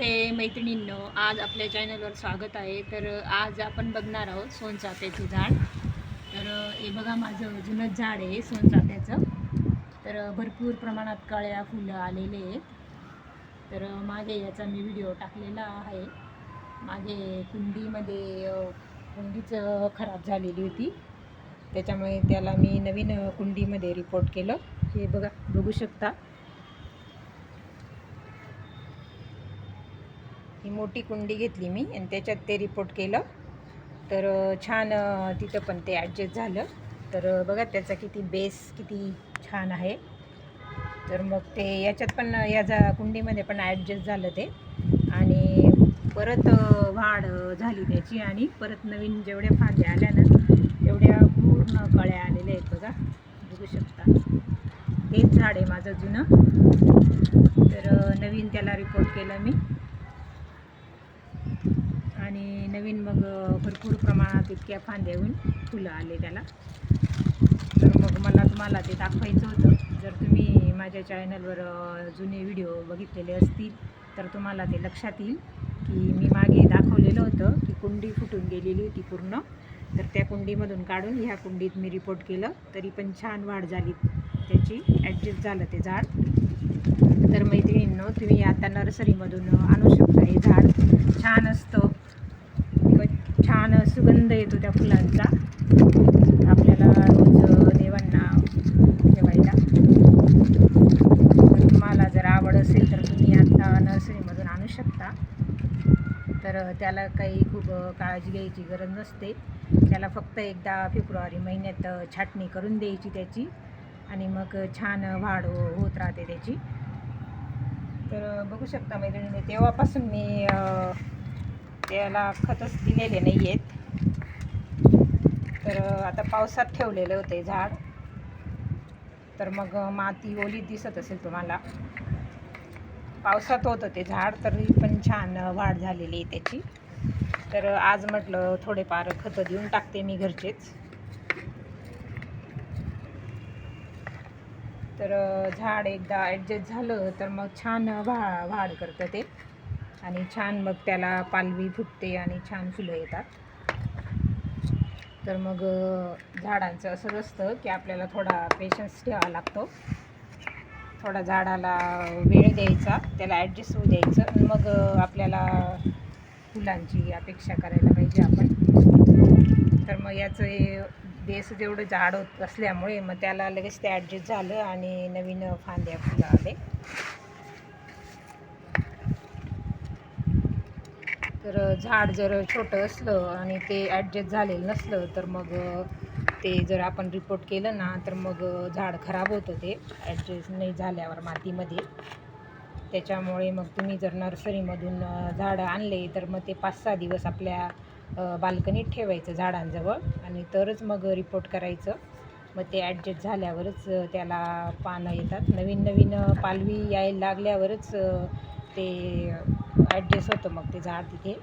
नमस्ते मैत्रिणींनो आज आपल्या चॅनलवर स्वागत आहे. तर आज आपण बघणार आहोत सोनचाफ्याचे झाड. तर हे बघा माझं जुनंच झाड आहे सोनचाफ्याचं. तर भरपूर प्रमाणात काळ्या फुलं आलेले आहेत. तर मागे याचा मी व्हिडिओ टाकलेला आहे. मागे कुंडीमध्ये कुंडीच खराब झालेली होती. त्याच्यामुळे त्याला मी नवीन कुंडीमध्ये रिपोर्ट केलं. हे बघा बघू शकता. ही मोठी कुंडी घेतली मी आणि त्याच्यात ते रिपोर्ट केलं. तर छान तिथं पण ते ॲडजस्ट झालं. तर बघा त्याचा किती बेस किती छान आहे. तर मग ते याच्यात पण या जा कुंडीमध्ये पण ॲडजस्ट झालं ते. आणि परत वाढ झाली त्याची आणि परत नवीन जेवढ्या फांद्या आल्या ना तेवढ्या पूर्ण कळ्या आलेल्या आहेत बघा. बघू शकता. तेच झाड आहे माझं जुनं. तर नवीन त्याला रिपोर्ट केलं मी आणि नवीन मग भरपूर प्रमाणात इतक्या फांद्या होऊन फुलं आले त्याला. तर मग मला तुम्हाला ते दाखवायचं होतं. जर तुम्ही माझ्या चॅनलवर जुने व्हिडिओ बघितलेले असतील तर तुम्हाला ते लक्षात येईल की मी मागे दाखवलेलं होतं की कुंडी फुटून गेलेली होती पूर्ण. तर त्या कुंडीमधून काढून ह्या कुंडीत मी रिपोर्ट केलं. तरी पण छान वाढ झाली. त्याची ॲडजस्ट झालं ते झाड. तर मैत्रिणींनो तुम्ही आता नर्सरीमधून आणू शकता हे झाड. छान असतं. सुगंध येतो त्या फुलांचा. आपल्याला रोज देवांना ठेवायला तुम्हाला जर आवड असेल तर तुम्ही आता नर्सरीमधून आणू शकता. तर त्याला काही खूप काळजी घ्यायची गरज नसते. त्याला फक्त एकदा फेब्रुवारी महिन्यात छाटणी करून द्यायची त्याची. आणि मग छान वाढ हो-, होत राहते त्याची. तर बघू शकता मैत्रिणी तेव्हापासून मी त्याला खतच दिलेले नाही आहेत तर आता पावसात ठेवलेले होते झाड. तर मग माती ओली दिसत असेल तुम्हाला. पावसात होतं ते झाड तरी पण छान वाढ झालेली आहे त्याची. तर आज म्हटलं थोडेफार खतं देऊन टाकते मी घरचेच. तर झाड एकदा ॲडजस्ट झालं तर मग छान वा वाढ करतं ते. आणि छान मग त्याला पालवी फुटते आणि छान फुलं येतात. तर मग झाडांचं असंच असतं की आपल्याला थोडा पेशन्स ठेवावा लागतो. थोडा झाडाला वेळ द्यायचा त्याला ॲडजस्ट होऊ द्यायचं मग आपल्याला फुलांची अपेक्षा करायला पाहिजे आपण. तर मग याचं हे बेस जेवढं झाड होत असल्यामुळे मग त्याला लगेच ते ॲडजस्ट झालं आणि नवीन फांद्या फुलं आले. तर झाड जर छोटं असलं आणि ते ॲडजस्ट झालेलं नसलं तर मग ते जर आपण रिपोर्ट केलं ना तर मग झाड खराब होतं ते ॲडजस्ट नाही झाल्यावर मातीमध्ये. त्याच्यामुळे मग तुम्ही जर नर्सरीमधून झाडं आणले तर मग ते पाच सहा दिवस आपल्या बाल्कनीत ठेवायचं झाडांजवळ आणि तरच मग रिपोर्ट करायचं. मग ते ॲडजस्ट झाल्यावरच त्याला पानं येतात. नवीन नवीन पालवी यायला लागल्यावरच ते ॲडजस्ट होतं मग ते झाड तिथे.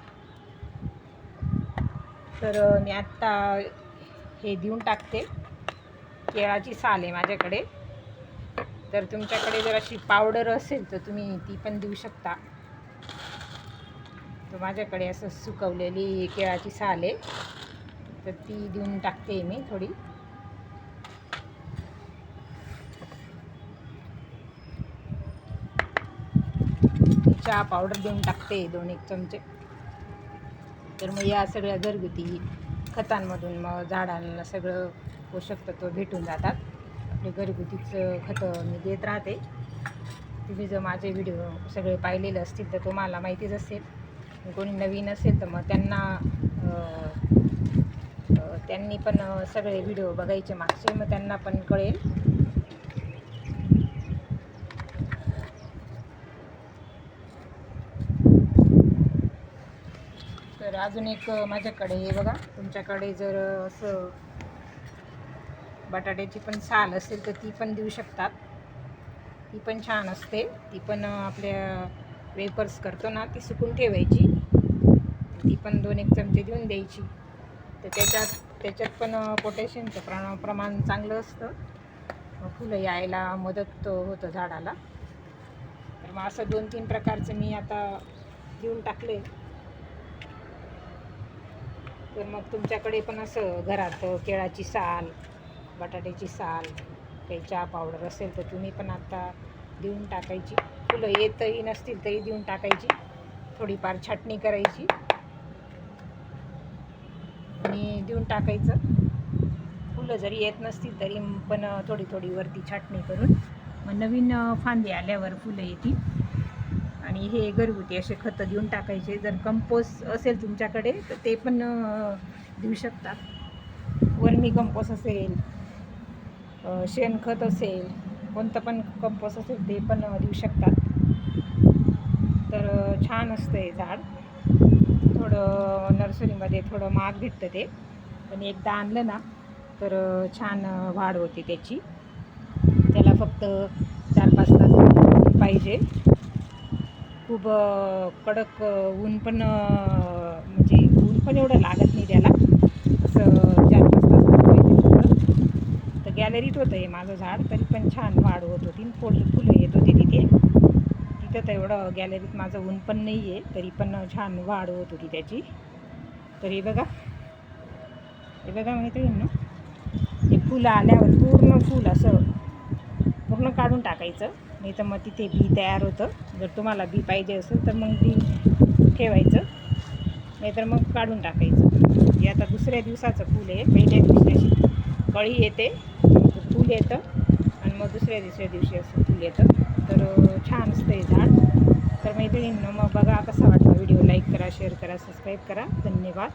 तर मी आत्ता हे देऊन टाकते. केळाची साल आहे माझ्याकडे. तर तुमच्याकडे जर अशी पावडर असेल तर तुम्ही ती पण देऊ शकता. तर माझ्याकडे असं सुकवलेली केळाची साल आहे. तर ती देऊन टाकते मी थोडी. चहा पावडर देऊन टाकते दोन एक चमचे. तर मग या सगळ्या घरगुती खतांमधून मग झाडांना सगळं पोषक तत्व भेटून जातात. आपले घरगुतीच खतं मी देत राहते. तुम्ही जर माझे व्हिडिओ सगळे पाहिलेले असतील तर तुम्हाला माहितीच असेल. कोणी नवीन असेल तर मग त्यांना त्यांनी पण सगळे व्हिडिओ बघायचे मागचे मग त्यांना पण कळेल. म्हणजे अजून एक माझ्याकडे हे बघा. तुमच्याकडे जर असं बटाट्याची पण साल असेल तर ती पण देऊ शकतात. ती पण छान असते. ती पण आपल्या वेपर्स करतो ना ती सुकून ठेवायची. ती पण दोन एक चमचे देऊन द्यायची. तर त्याच्यात त्याच्यात पण पोटॅशियमचं प्र प्रमाण चांगलं असतं. फुलं यायला मदत होतं झाडाला. तर मग असं दोन तीन प्रकारचं मी आता देऊन टाकले तर मग तुमच्याकडे पण असं घरात केळाची साल बटाट्याची साल काही चहा पावडर असेल तर तुम्ही पण आता देऊन टाकायची. फुलं येतही नसतील तरी देऊन टाकायची. थोडीफार छाटणी करायची. आणि देऊन टाकायचं. फुलं जरी येत नसतील तरी पण थोडी थोडी वरती छाटणी करून. मग नवीन फांदी आल्यावर फुलं येतील. आणि हे घरगुती असे खतं देऊन टाकायचे. जर कंपोस्ट असेल तुमच्याकडे तर ते पण देऊ शकतात. वर्मी कंपोस्ट असेल शेणखत असेल कोणतं पण कंपोस्ट असेल ते पण देऊ शकतात. तर छान असतं हे झाड. थोडं नर्सरीमध्ये थोडं महाग भेटतं ते. पण एकदा आणलं ना तर छान वाढ होते त्याची. त्याला फक्त चार पाच तास पाहिजे. खूप कडक ऊन पण म्हणजे ऊन पण एवढं लागत नाही त्याला. असं चार पाच तास थोडं तर गॅलरीत होतं हे माझं झाड तरी पण छान वाढ होत होती. फुल फुलं येत होती तिथे. तिथं तर एवढं गॅलरीत माझं ऊन पण नाही आहे तरी पण छान वाढ होत होती त्याची. तर हे बघा. हे बघा माहिती ना हे फुलं आल्यावर पूर्ण फुल असं पूर्ण काढून टाकायचं. नाही तर मग तिथे बी तयार होतं. जर तुम्हाला बी पाहिजे असेल तर मग बी ठेवायचं. नाहीतर मग काढून टाकायचं. हे आता दुसऱ्या दिवसाचं फूल आहे. पहिल्या दिवशी अशी कळी येते. फूल येतं. आणि मग दुसऱ्या दुसऱ्या दिवशी असं फूल येतं. तर छान असतं हे झाड. तर मैत्रिणींना मग बघा कसा वाटला व्हिडिओ. लाईक करा शेअर करा सबस्क्राईब करा. धन्यवाद.